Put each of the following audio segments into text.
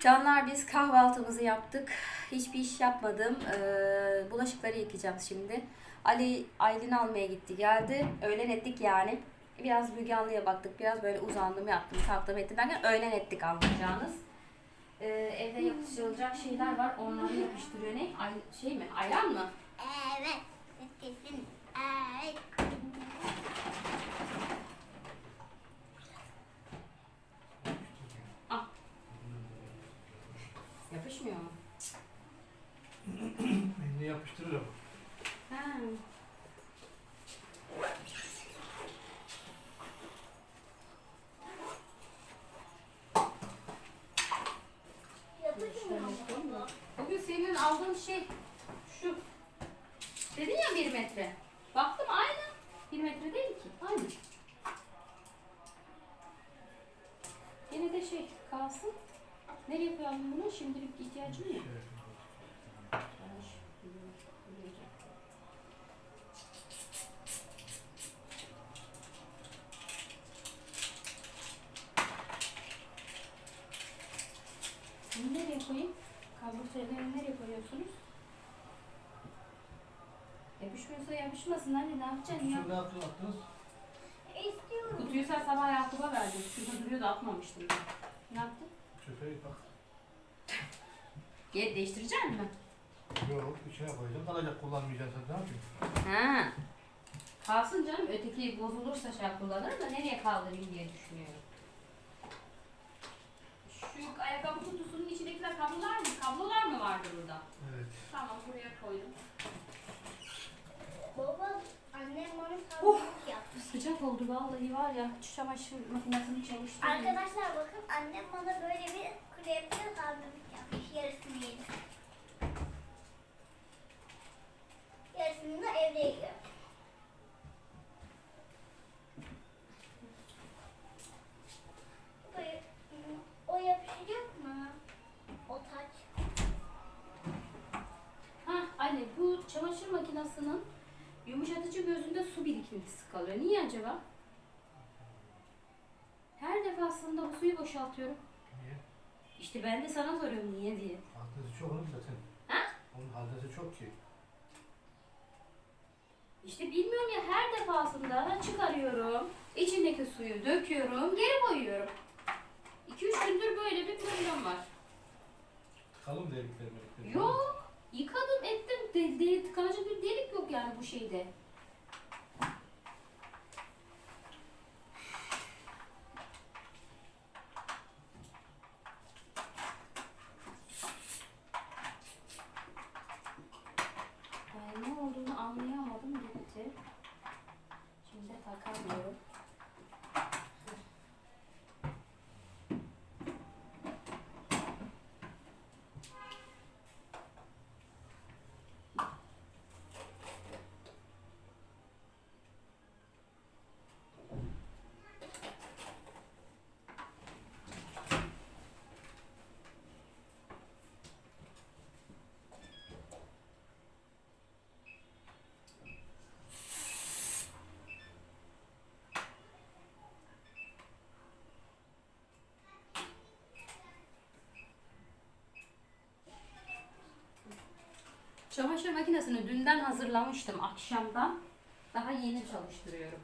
Canlar biz kahvaltımızı yaptık. Hiçbir iş yapmadım. Ee, bulaşıkları yıkayacağım şimdi. Ali Aylin almaya gitti geldi. Öğlen ettik yani. Biraz Müge baktık. Biraz böyle uzandım yaptım kalktım ettim derken öğlen ettik anlayacağınız. Ee, evde yapıştırılacak şeyler var. Onları yapıştırıyor ne? Ay, şey mi? Ayran mı? Evet. Kesin. Evet. Yapışmıyor mu? Elini yapıştırırım. Ha. Yapışmıyor mu? Bugün senin aldığın şey şu. Dedin ya bir metre. Baktım aynı. Bir metre değil ki. Aynı. Yine de şey kalsın. Nereye koyalım bunu? Şimdilik ihtiyacım yok. Yanlış. Bilmiyorum. Koyayım? Kablo şeylerini nereye koyuyorsunuz? Yapışmıyorsa yapışmasın anne ne yapacaksın ya? Şurada attınız, attınız. İstiyorum. Kutuyu sen sabah Yakup'a verdin. Şurada duruyordu atmamıştım ben. Ne yaptın? Çöpe bak. Geri değiştirecek mi? Yok içine koyacağım. Kalacak kullanmayacaksın sen ne yapayım? Ha. Kalsın canım. Öteki bozulursa şey kullanırım da nereye kaldırayım diye düşünüyorum. Şu ayakkabı kutusunun içindekiler kablolar mı? Kablolar mı vardı burada? Evet. Tamam buraya koydum. Baba annem bana Oh. tavuk Sıcak oldu vallahi var ya. Şu çamaşır makinesini çalıştırdım. Arkadaşlar bakın annem bana böyle bir krepli sandviç yapmış. Yarısını yedim. Yarısını da evde yiyorum. Böyle, O yapışacak mı? O taç. Ha anne bu çamaşır makinesinin yumuşatıcı gözünde su birikintisi kalıyor. Niye acaba? Her defasında bu suyu boşaltıyorum. Niye? İşte ben de sana soruyorum niye diye. Haddesi çok onun zaten. Ha? Onun haddesi çok ki. İşte bilmiyorum ya her defasında çıkarıyorum, içindeki suyu döküyorum, geri koyuyorum. 2-3 gündür böyle bir problem var. Tıkalım delikleri melikleri. Yok, yıkadım ettim, de, de, tıkanacak bir delik yok yani bu şeyde. Ay, ne olduğunu anlayamadım gitti. Şimdi takamıyorum. Çamaşır makinesini dünden hazırlamıştım akşamdan. Daha yeni çalıştırıyorum.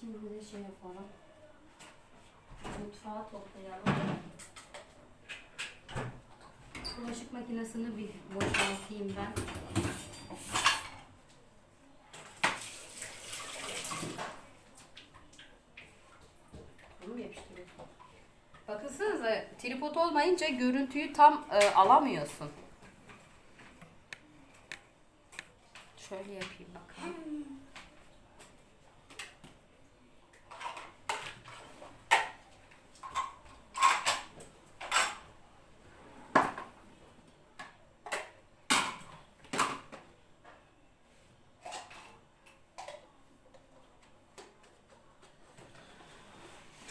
Şimdi de şey yapalım. Mutfağı toplayalım. Bulaşık makinesini bir boşaltayım ben. Bunu mu yapıştırıyorsun? Bakınsanıza tripod olmayınca görüntüyü tam e, alamıyorsun.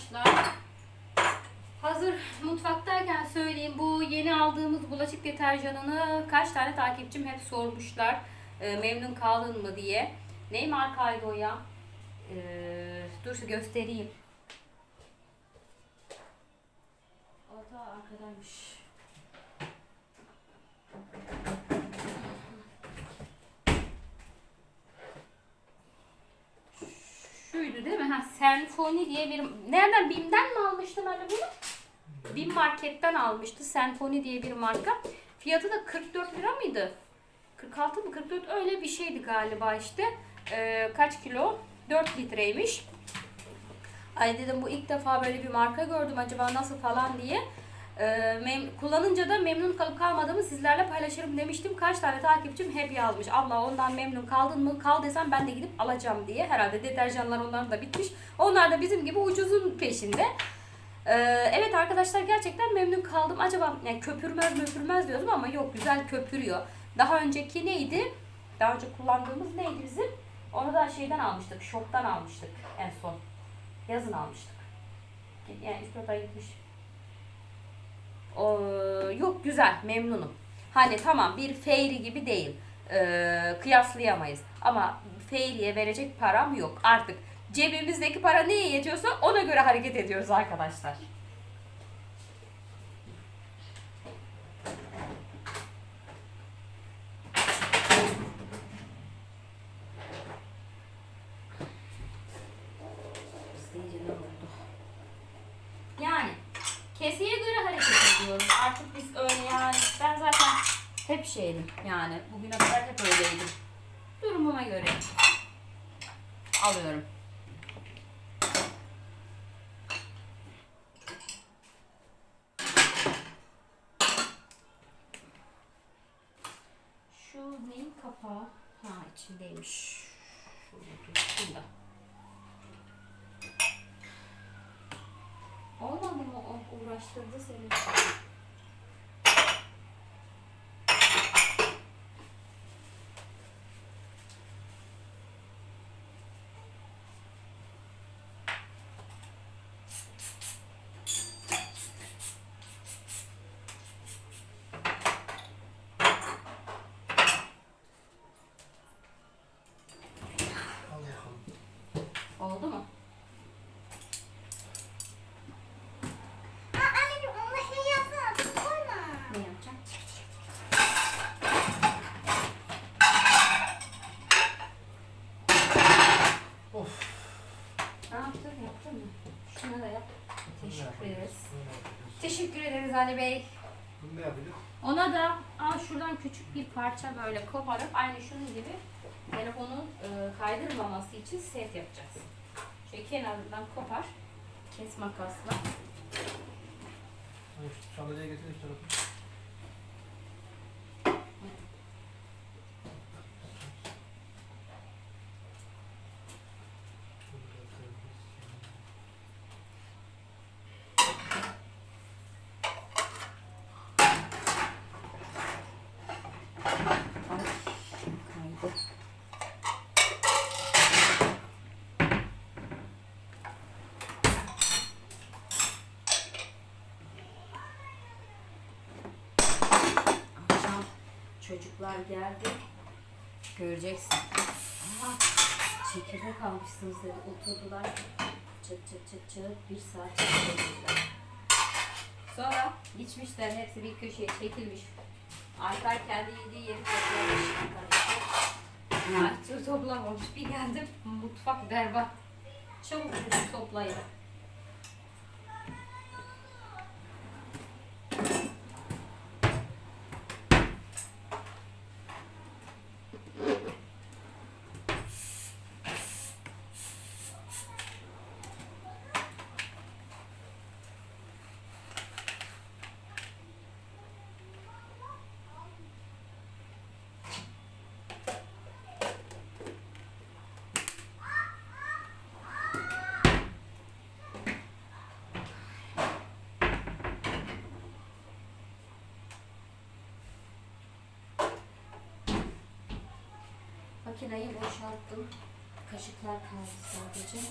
arkadaşlar. Hazır mutfaktayken söyleyeyim bu yeni aldığımız bulaşık deterjanını kaç tane takipçim hep sormuşlar e, memnun kaldın mı diye. Ne markaydı o ya? E, dur göstereyim. O da arkadaymış. Şuydu değil mi? Ha, Senfoni diye bir... Nereden? Bim'den mi almıştın hani bunu? Bim marketten almıştı. Senfoni diye bir marka. Fiyatı da 44 lira mıydı? 46 mı 44 öyle bir şeydi galiba işte. Ee, kaç kilo? 4 litreymiş. Ay dedim bu ilk defa böyle bir marka gördüm acaba nasıl falan diye. Ee, mem- kullanınca da memnun kalıp kalmadığımı sizlerle paylaşırım demiştim. Kaç tane takipçim hep yazmış. Abla ondan memnun kaldın mı? Kal desem ben de gidip alacağım diye. Herhalde deterjanlar onların da bitmiş. Onlar da bizim gibi ucuzun peşinde. Ee, evet arkadaşlar gerçekten memnun kaldım. Acaba yani köpürmez möpürmez diyordum ama yok güzel köpürüyor. Daha önceki neydi? Daha önce kullandığımız neydi bizim? Onu da şeyden almıştık. Shop'tan almıştık en son. Yazın almıştık. Yani 3-4 ay gitmiş. O, yok güzel memnunum. Hani tamam bir Fairy gibi değil. Ee, kıyaslayamayız. Ama Fairy'e verecek param yok. Artık cebimizdeki para neye yetiyorsa ona göre hareket ediyoruz arkadaşlar. İsteyince ne oldu? Yani keseye göre hareket ediyoruz. Artık biz öyle yani ben zaten hep şeydim yani bugüne kadar hep öyleydim. Durumuma göre alıyorum. Şu neyin kapağı? Ha içindeymiş. Şurada. Olmadı mı o uğraştırdı seni? Al bakalım. Oldu mu? Aa, anneciğim onunla şey yapsana. Tuz koyma. Ne yapacağım? Of. Ne yaptın? Yaptın mı? Şunu da yap. Bunu ne Teşekkür yapacağız? ederiz. Bunu ne yapacağız? Teşekkür ederiz Ali Bey. Bunu ne yapacağız? Ona da al şuradan küçük bir parça böyle koparıp aynı şunun gibi telefonun e, kaydırmaması için set yapacağız. Şöyle kenarından kopar. Kes makasla. Şu sandalyeye getir şu tarafı. Ay, kaydı. Akşam çocuklar geldi. Göreceksin. Aha, çekirdek almışsınız dedi. Oturdular. Çıt çıt çıt çıt. Bir saat çekirdekler. Sonra içmişler. Hepsi bir köşeye çekilmiş. Alper kendi yediği yeri toplamış. Artur toplamamış. Bir geldim mutfak berbat. Çabuk dedim toplayın. Makineyi boşalttım. Kaşıklar kaldı sadece.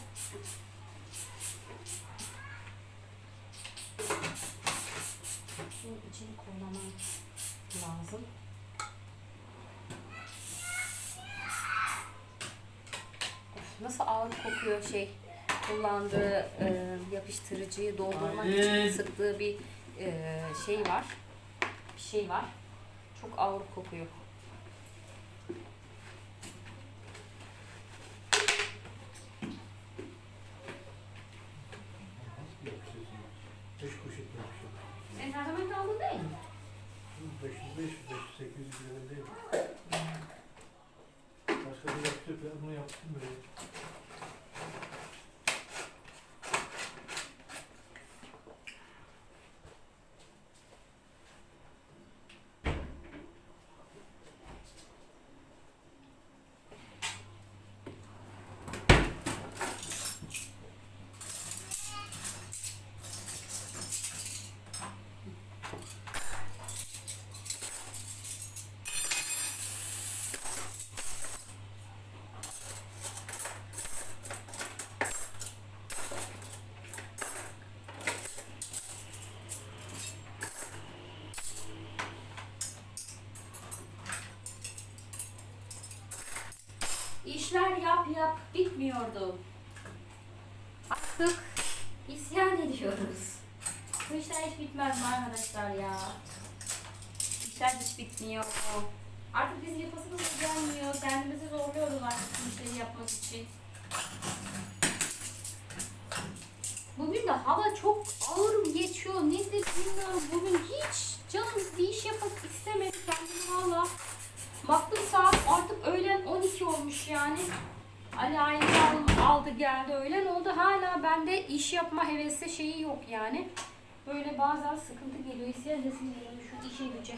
Bunun için kullanmam lazım. Of, nasıl ağır kokuyor şey kullandığı e, yapıştırıcıyı doldurmak için sıktığı bir e, şey var. Bir şey var. Çok ağır kokuyor. Beş poşet yapışıyor. Sen her zaman aldın değil mi? 500, 500, 500, 800 lira değil mi? Başka bir yapışıyor. Ben bunu yaptım böyle. Yap bitmiyordu. Artık isyan ediyoruz. Bu işler hiç bitmez mi arkadaşlar ya? İşler hiç bitmiyor. Artık bizim yapasımız gelmiyor. Kendimizi zorluyoruz artık bu işleri yapmak için. Bugün de hava çok ağır geçiyor. Nedir bilmiyorum. Bugün hiç Aynı aldı geldi öğlen oldu. Hala bende iş yapma hevesi şeyi yok yani. Böyle bazen sıkıntı geliyor. İsyan edesim geliyor şu işe güce.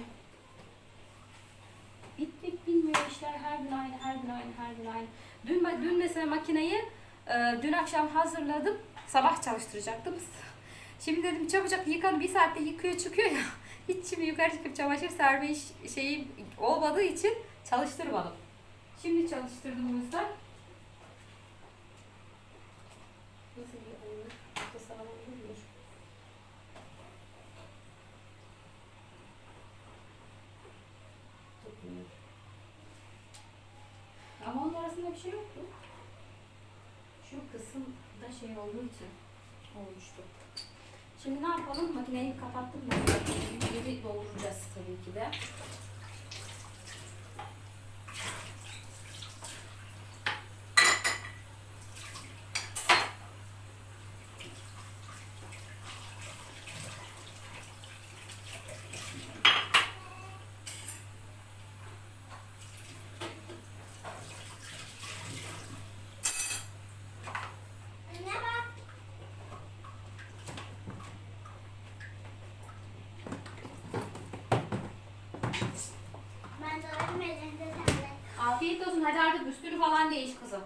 Bitmek bilmiyor işler her gün aynı, her gün aynı, her gün aynı. Dün, dün mesela makineyi e, dün akşam hazırladım. Sabah çalıştıracaktım. Şimdi dedim çabucak yıkan bir saatte yıkıyor çıkıyor ya. Hiç şimdi yukarı çıkıp çamaşır serme şeyi olmadığı için çalıştırmadım. Şimdi çalıştırdım o yüzden. Nasıl bir oyun? Hafta sağlam olur Tutmuyor. Ama onun arasında bir şey yoktu. Şu kısım da şey olduğu için olmuştu. Şimdi ne yapalım? Makineyi kapattım ben. Geri dolduracağız tabii ki de. Anne bak. Ben doğradım ellerinde sağlık. Afiyet olsun. Hadi artık üstünü falan değiş kızım.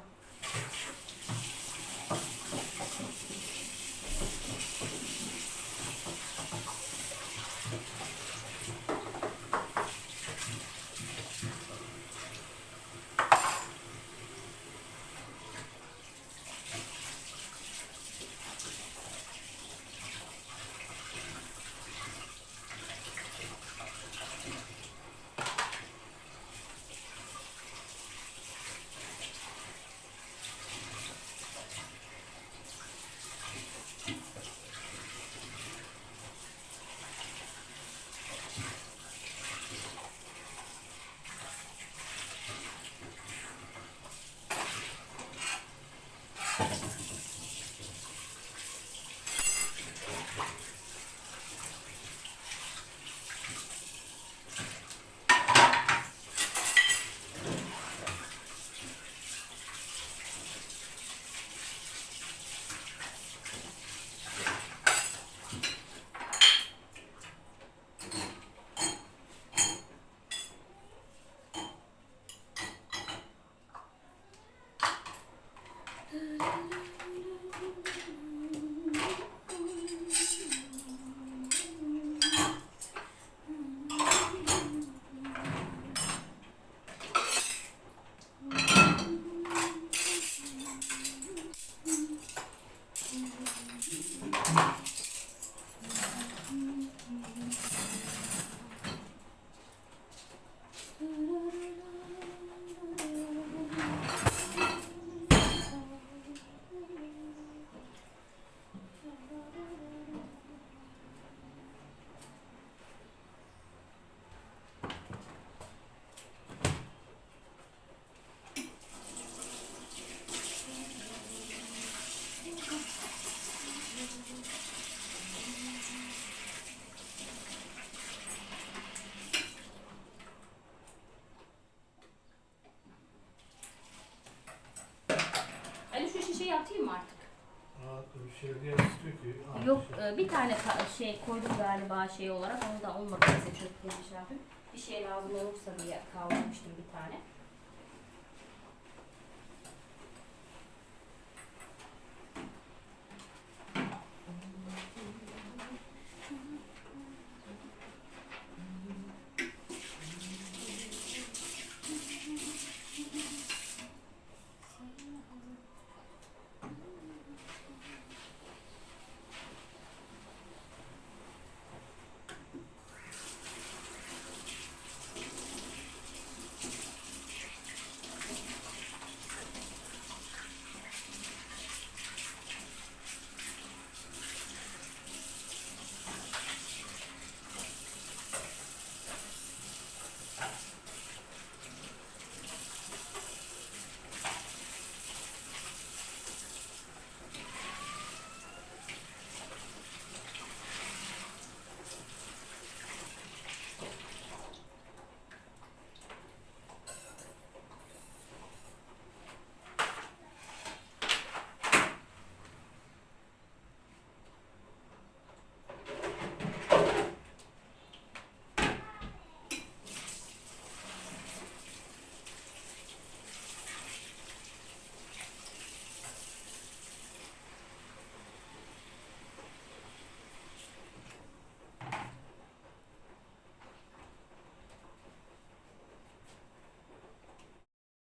şişeyi atayım mı artık? Yok e, bir tane şey koydum galiba şey olarak onu da olmadı bize çöktü bir şey yapayım. Bir şey lazım olursa diye kaldırmıştım bir tane.